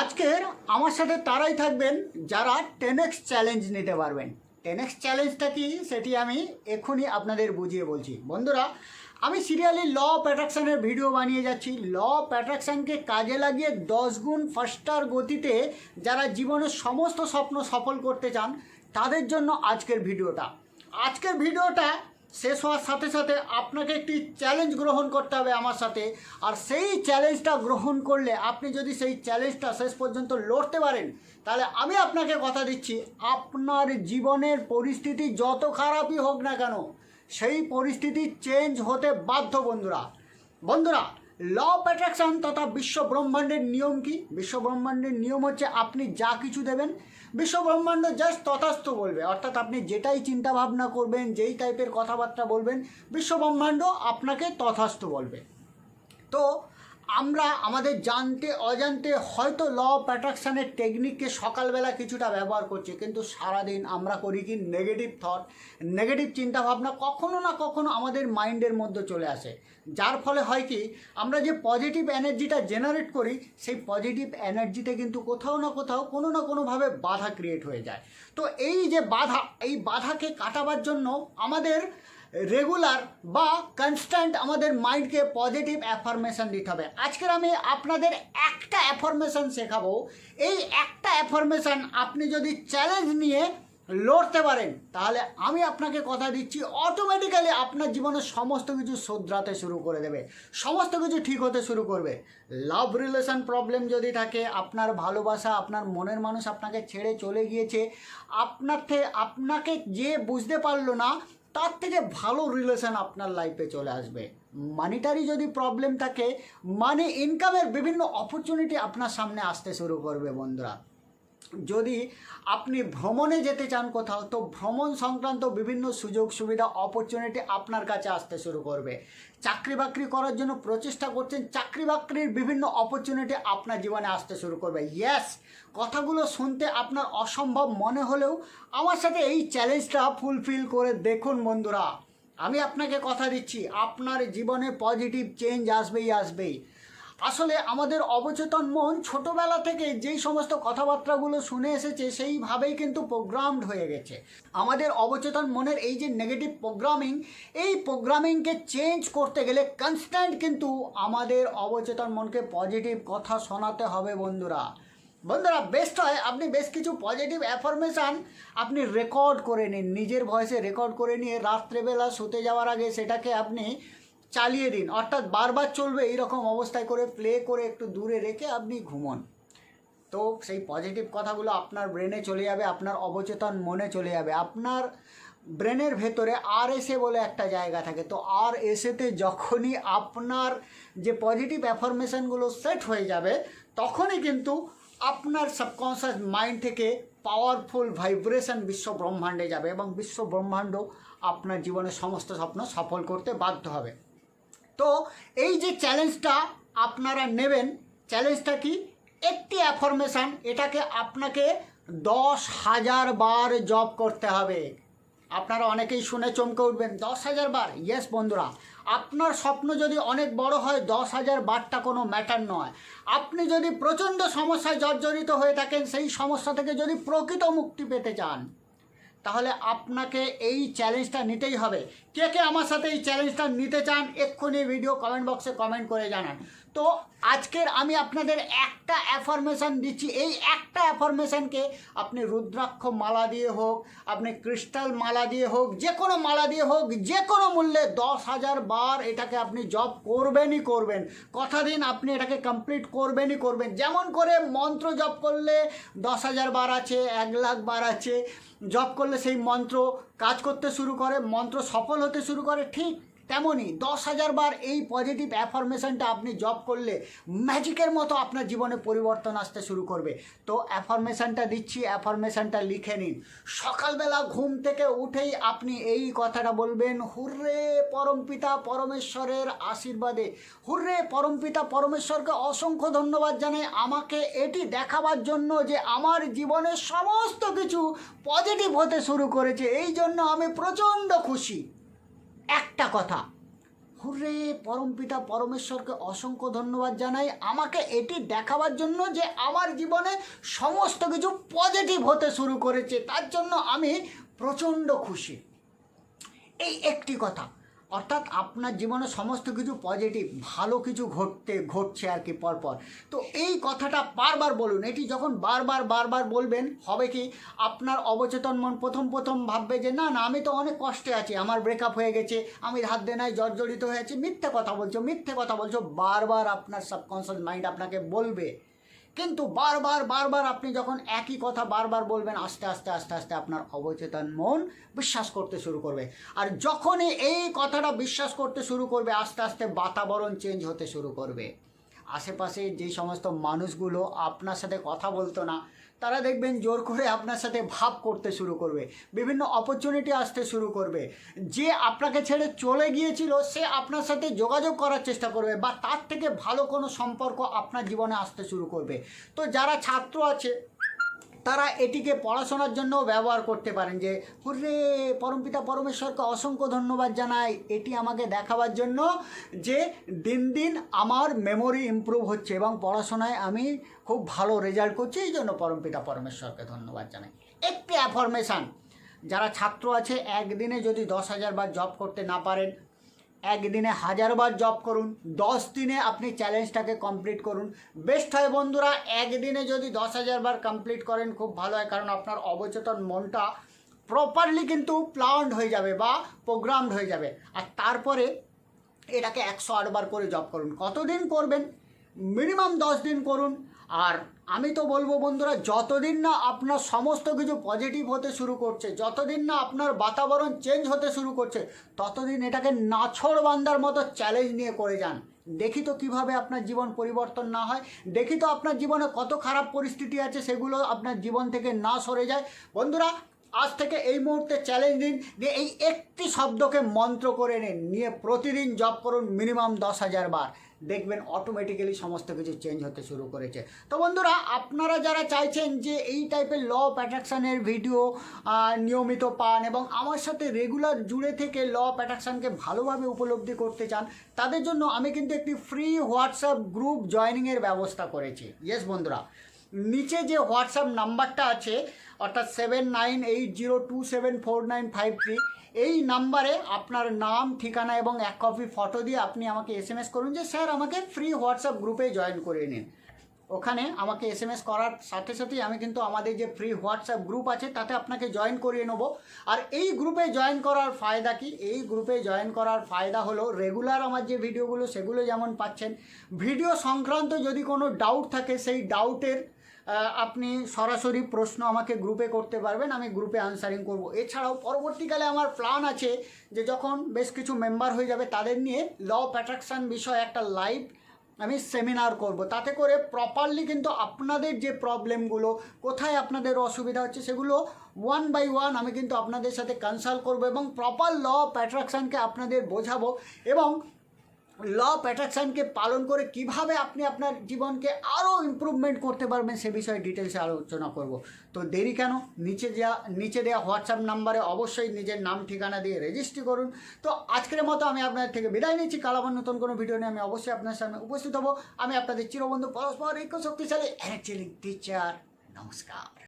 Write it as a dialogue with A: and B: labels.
A: আজকের আমার সাথে তারাই থাকবেন যারা টেনেক্স চ্যালেঞ্জ নিতে পারবেন। টেনেক্স চ্যালেঞ্জটা কি সেটি আমি এক্ষুনি আপনাদের বুঝিয়ে বলছি। বন্ধুরা, আমি সিরিয়ালি ল অফ অ্যাট্রাকশানের ভিডিও বানিয়ে যাচ্ছি। ল অফ অ্যাট্রাকশানকে কাজে লাগিয়ে দশ গুণ ফাস্টার গতিতে যারা জীবনের সমস্ত স্বপ্ন সফল করতে চান, তাদের জন্য আজকের ভিডিওটা আজকের ভিডিওটা শেষ হওয়ার সাথে সাথে আপনাকে একটি চ্যালেঞ্জ গ্রহণ করতে হবে আমার সাথে। আর সেই চ্যালেঞ্জটা গ্রহণ করলে আপনি যদি সেই চ্যালেঞ্জটা শেষ পর্যন্ত লড়তে পারেন, তাহলে আমি আপনাকে কথা দিচ্ছি, আপনার জীবনের পরিস্থিতি যত খারাপই হোক না কেন, সেই পরিস্থিতি চেঞ্জ হতে বাধ্য বন্ধুরা। বন্ধুরা ল অফ অ্যাট্রাকশন তথা বিশ্ব ব্রহ্মাণ্ডের নিয়ম কি? বিশ্ব ব্রহ্মাণ্ডের নিয়ম হচ্ছে আপনি যা কিছু দেবেন বিশ্ব ব্রহ্মাণ্ড জাস্ট তথাস্থ বলবে। অর্থাৎ আপনি যেটাই চিন্তা ভাবনা করবেন, যেই টাইপের কথাবার্তা বলবেন, বিশ্বব্রহ্মাণ্ড আপনাকে তথাস্থ বলবে। তো আমরা আমাদের জানতে, অজান্তে হয়তো ল অফ অ্যাট্রাকশানের টেকনিককে সকালবেলা কিছুটা ব্যবহার করছি, কিন্তু সারাদিন আমরা করি কি নেগেটিভ থট নেগেটিভ চিন্তাভাবনা কখনো না কখনো আমাদের মাইন্ডের মধ্যে চলে আসে। যার ফলে হয় কি, আমরা যে পজিটিভ এনার্জিটা জেনারেট করি, সেই পজিটিভ এনার্জিতে কিন্তু কোথাও না কোথাও কোনো না কোনোভাবে বাধা ক্রিয়েট হয়ে যায়। তো এই যে বাধা, এই বাধাকে কাটাবার জন্য আমাদের রেগুলার বা কনস্ট্যান্ট আমাদের মাইন্ডকে পজিটিভ অ্যাফার্মেশন দিতে হবে। আজকের আমি আপনাদের একটা অ্যাফার্মেশন শেখাবো। এই একটা অ্যাফার্মেশন আপনি যদি চ্যালেঞ্জ নিয়ে লড়তে পারেন, তাহলে আমি আপনাকে কথা দিচ্ছি অটোমেটিক্যালি আপনার জীবনের সমস্ত কিছু শোধরাতে শুরু করে দেবে। সমস্ত কিছু ঠিক হতে শুরু করবে। লাভ রিলেশন প্রবলেম যদি থাকে, আপনার ভালোবাসা, আপনার মনের মানুষ আপনাকে ছেড়ে চলে গিয়েছে আপনার থেকে আপনাকে যে বুঝতে পারল না তার থেকে ভালো রিলেশন আপনার লাইফে চলে আসবে। মানিটারি যদি প্রবলেম থাকে মানে ইনকামের বিভিন্ন অপরচুনিটি আপনার সামনে আসতে শুরু করবে বন্ধুরা। যদি আপনি ভ্রমণে যেতে চান কোথাও, তো ভ্রমণ সংক্রান্ত বিভিন্ন সুযোগ, সুবিধা অপরচুনিটি আপনার কাছে আসতে শুরু করবে। চাকরি বাকরি করার জন্য প্রচেষ্টা করছেন, চাকরি বাকরির বিভিন্ন অপরচুনিটি আপনার জীবনে আসতে শুরু করবে। ইয়েস কথাগুলো শুনতে আপনার অসম্ভব মনে হলেও আমার সাথে এই চ্যালেঞ্জটা ফুলফিল করে দেখুন বন্ধুরা। আমি আপনাকে কথা দিচ্ছি, আপনার জীবনে পজিটিভ চেঞ্জ আসবেই আসবেই। আসলে আমাদের অবচেতন মন ছোটবেলা থেকে যেই সমস্ত কথাবার্তাগুলো শুনে এসেছে, সেইভাবেই কিন্তু প্রোগ্রামড হয়ে গেছে। আমাদের অবচেতন মনের এই যে নেগেটিভ প্রোগ্রামিং এই প্রোগ্রামিংকে চেঞ্জ করতে গেলে কনস্ট্যান্ট কিন্তু আমাদের অবচেতন মনকে পজিটিভ কথা শোনাতে হবে বন্ধুরা। বন্ধুরা বেস্ট হয় আপনি বেশ কিছু পজিটিভ অ্যাফরমেশান আপনি রেকর্ড করে নিন। নিজের ভয়েসে রেকর্ড করে নিয়ে রাত্রেবেলা শুতে যাওয়ার আগে সেটাকে আপনি চালিয়ে দিন। অর্থাৎ বারবার চলবে এইরকম অবস্থায় করে প্লে করে একটু দূরে রেখে আপনি ঘুমন। তো সেই পজিটিভ কথাগুলো আপনার ব্রেনে চলে যাবে, আপনার অবচেতন মনে চলে যাবে। আপনার ব্রেনের ভেতরে আর এসে বলে একটা জায়গা থাকে। তো আর এসেতে যখনই আপনার যে পজিটিভ অ্যাফরমেশনগুলো সেট হয়ে যাবে, তখনই কিন্তু আপনার সাবকনসিয়াস মাইন্ড থেকে পাওয়ারফুল ভাইব্রেশন বিশ্ব ব্রহ্মাণ্ডে যাবে এবং বিশ্ব ব্রহ্মাণ্ড আপনার জীবনের সমস্ত স্বপ্ন সফল করতে বাধ্য হবে। তো এই যে চ্যালেঞ্জটা আপনারা নেবেন চ্যালেঞ্জটা কি? একটি অ্যাফরমেশান এটাকে আপনাকে দশ হাজার বার জব করতে হবে। আপনারা অনেকেই শুনে চমকে উঠবেন, দশ হাজার বার? ইয়েস বন্ধুরা। আপনার স্বপ্ন যদি অনেক বড় হয়, দশ হাজার বারটা কোনো ম্যাটার নয়। আপনি যদি প্রচণ্ড সমস্যায় জর্জরিত হয়ে থাকেন, সেই সমস্যা থেকে যদি প্রকৃত মুক্তি পেতে চান তাহলে আপনাকে এই চ্যালেঞ্জটা নিতেই হবে। কে কে আমার সাথে এই চ্যালেঞ্জটা নিতে চান, এক্ষুনি ভিডিও কমেন্ট বক্সে কমেন্ট করে জানান। তো আজকের আমি আপনাদের একটা অ্যাফরমেশান দিচ্ছি। এই একটা অ্যাফরমেশানকে আপনি রুদ্রাক্ষ মালা দিয়ে হোক, আপনি ক্রিস্টাল মালা দিয়ে হোক, যে কোনো মালা দিয়ে হোক, যে কোনো মূল্যে দশ হাজার বার এটাকে আপনি জব করবেনই করবেন। কথা দিন আপনি এটাকে কমপ্লিট করবেনই করবেন। যেমন করে মন্ত্র জপ করলে দশ হাজার বার আছে, এক লাখ বার আছে। জপ করলে সেই মন্ত্র কাজ করতে শুরু করে, মন্ত্র সফল হতে শুরু করে, ঠিক তেমনই দশ হাজার বার এই পজিটিভ অ্যাফরমেশনটা আপনি জব করলে ম্যাজিকের মতো আপনার জীবনে পরিবর্তন আসতে শুরু করবে। তো অ্যাফরমেশনটা দিচ্ছি অ্যাফরমেশনটা লিখে নিন। সকালবেলা ঘুম থেকে উঠেই আপনি এই কথাটা বলবেন, হুররে পরমপিতা পরমেশ্বরের আশীর্বাদে, হুররে পরমপিতা পরমেশ্বরকে অসংখ্য ধন্যবাদ জানাই। আমাকে এটি দেখাবার জন্য যে আমার জীবনের সমস্ত কিছু পজিটিভ হতে শুরু করেছে। এই জন্য আমি প্রচণ্ড খুশি। একটা কথা। হুরে পরমপিতা পরমেশ্বরকে অসংখ্য ধন্যবাদ জানাই। আমাকে এটি দেখাবার জন্য যে আমার জীবনে সমস্ত কিছু পজিটিভ হতে শুরু করেছে। তার জন্য আমি প্রচণ্ড খুশি। এই একটি কথা। অর্থাৎ আপনার জীবনে সমস্ত কিছু পজিটিভ ভালো কিছু ঘটতে, ঘটছে আর কি পরপর। তো এই কথাটা বারবার বলুন। এটি যখন বারবার বারবার বলবেন, হবে কি? আপনার অবচেতন মন প্রথম প্রথম ভাববে যে, না না, আমি তো অনেক কষ্টে আছি। আমার ব্রেকআপ হয়ে গেছে। আমি হাত দেনায় জর্জরিত হয়ে আছি। মিথ্যে কথা বলছো, মিথ্যে কথা বলছো। বারবার আপনার সাবকনসিয়াস মাইন্ড আপনাকে বলবে কিন্তু বারবার বারবার আপনি যখন একই কথা বারবার বলবেন, আস্তে আস্তে আস্তে আস্তে আপনার অবচেতন মন বিশ্বাস করতে শুরু করবে। আর যখনই এই কথাটা বিশ্বাস করতে শুরু করবে, আস্তে আস্তে বাতাবরণ চেঞ্জ হতে শুরু করবে। আশেপাশে যে সমস্ত মানুষগুলো আপনার সাথে কথা বলতো না তারা দেখবেন জোর করে আপনার সাথে ভাব করতে শুরু করবে, বিভিন্ন অপরচুনিটি আসতে শুরু করবে। যে আপনাকে ছেড়ে চলে গিয়েছিল, সে আপনার সাথে যোগাযোগ করার চেষ্টা করবে বা তার থেকে ভালো কোনো সম্পর্ক আপনার জীবনে আসতে শুরু করবে। তো যারা ছাত্র আছে তারা এটিকে পড়াশোনার জন্য ব্যবহার করতে পারেন যে, হুররে, পরমপিতা পরমেশ্বরকে অসংখ্য ধন্যবাদ জানাই। এটি আমাকে দেখাবার জন্য যে দিন দিন আমার মেমোরি ইমপ্রুভ হচ্ছে এবং পড়াশোনায় আমি খুব ভালো রেজাল্ট করছি। এই জন্য পরমপিতা পরমেশ্বরকে ধন্যবাদ জানাই। একটি অ্যাফরমেশান যারা ছাত্র আছে, একদিনে যদি দশ হাজার বার জব করতে না পারেন একদিনে হাজারবার জব করুন, দশ দিনে আপনি চ্যালেঞ্জটাকে কমপ্লিট করুন। বেস্ট হয় বন্ধুরা, একদিনে যদি দশ হাজার বার কমপ্লিট করেন, খুব ভালো হয়। কারণ আপনার অবচেতন মনটা প্রপারলি কিন্তু প্লান্ড হয়ে যাবে বা প্রোগ্রামড হয়ে যাবে। আর তারপরে এটাকে একশো আটবার করে জব করুন। কতদিন করবেন? মিনিমাম দশ দিন করুন। আর আমি তো বলব বন্ধুরা, যতদিন না আপনার সমস্ত কিছু পজিটিভ হতে শুরু করছে, যতদিন না আপনার বাতাবরণ চেঞ্জ হতে শুরু করছে, ততদিন এটাকে নাছড় বান্দার মতো চ্যালেঞ্জ নিয়ে করে যান। দেখি তো কীভাবে আপনার জীবন পরিবর্তন না হয়, দেখি তো আপনার জীবনে কত খারাপ পরিস্থিতি আছে, সেগুলো আপনার জীবন থেকে না সরে যায়। বন্ধুরা আজ থেকে এই মুহূর্তে চ্যালেঞ্জ দিন যে এই একটি শব্দকে মন্ত্র করে নিন, নিয়ে প্রতিদিন জব করুন মিনিমাম দশ হাজার বার। দেখবেন অটোমেটিক্যালি সমস্ত কিছু চেঞ্জ হতে শুরু করেছে। তো বন্ধুরা, আপনারা যারা চাইছেন যে এই টাইপের ল অফ অ্যাট্রাকশানের ভিডিও নিয়মিত পান এবং আমার সাথে রেগুলার জুড়ে থেকে ল অফ অ্যাট্রাকশানকে ভালোভাবে উপলব্ধি করতে চান, তাদের জন্য আমি কিন্তু একটি ফ্রি হোয়াটসঅ্যাপ গ্রুপ জয়নিংয়ের ব্যবস্থা করেছি। ইয়েস বন্ধুরা? নিচে যে হোয়াটসঅ্যাপ নাম্বারটা আছে, অর্থাৎ seven nine eight zero two seven four nine five three এই নাম্বারে আপনার নাম, ঠিকানা এবং এক কপি ফটো দিয়ে আপনি আমাকে এস এম এস করুন যে, স্যার, আমাকে ফ্রি হোয়াটসঅ্যাপ গ্রুপে জয়েন করে নিন। ওখানে আমাকে এস এম এস করার সাথে সাথেই আমি কিন্তু আমাদের যে ফ্রি হোয়াটসঅ্যাপ গ্রুপ আছে, তাতে আপনাকে জয়েন করিয়ে নেব। আর এই গ্রুপে জয়েন করার ফায়দা কি? এই গ্রুপে জয়েন করার ফায়দা হলো রেগুলার আমার যে ভিডিওগুলো সেগুলো যেমন পাচ্ছেন ভিডিও সংক্রান্ত যদি কোনো ডাউট থাকে, সেই ডাউটের আপনি সরাসরি প্রশ্ন আমাকে গ্রুপে করতে পারবেন, আমি গ্রুপে আনসারিং করব। এছাড়াও পরবর্তীকালে আমার প্ল্যান আছে যে যখন বেশ কিছু মেম্বার হয়ে যাবে, তাদের নিয়ে ল অফ অ্যাট্রাকশান বিষয়ে একটা লাইভ আমি সেমিনার করব। তাতে করে প্রপারলি কিন্তু আপনাদের যে প্রবলেমগুলো কোথায় আপনাদের অসুবিধা হচ্ছে, সেগুলো ওয়ান বাই ওয়ান আমি কিন্তু আপনাদের সাথে কনসাল্ট করব এবং প্রপার ল অফ অ্যাট্রাকশানকে আপনাদের বোঝাবো এবং ল অফ পালন করে কীভাবে আপনি আপনার জীবনকে আরও ইমপ্রুভমেন্ট করতে পারবেন সে বিষয়ে ডিটেলসে আলোচনা করব। তো দেরি কেন? নিচে দেওয়া নিচে দেওয়া হোয়াটসঅ্যাপ নাম্বারে অবশ্যই নিজের নাম, ঠিকানা দিয়ে রেজিস্ট্রি করুন। তো আজকের মতো আমি আপনাদের থেকে বিদায় নিচ্ছি। কাল আবার নতুন কোনো ভিডিও নিয়ে আমি অবশ্যই আপনার সামনে উপস্থিত হব। আমি আপনাদের চিরবন্ধু পরস্পর ঐক্য শক্তিশালী অ্যানেচেলিক টিচার নমস্কার।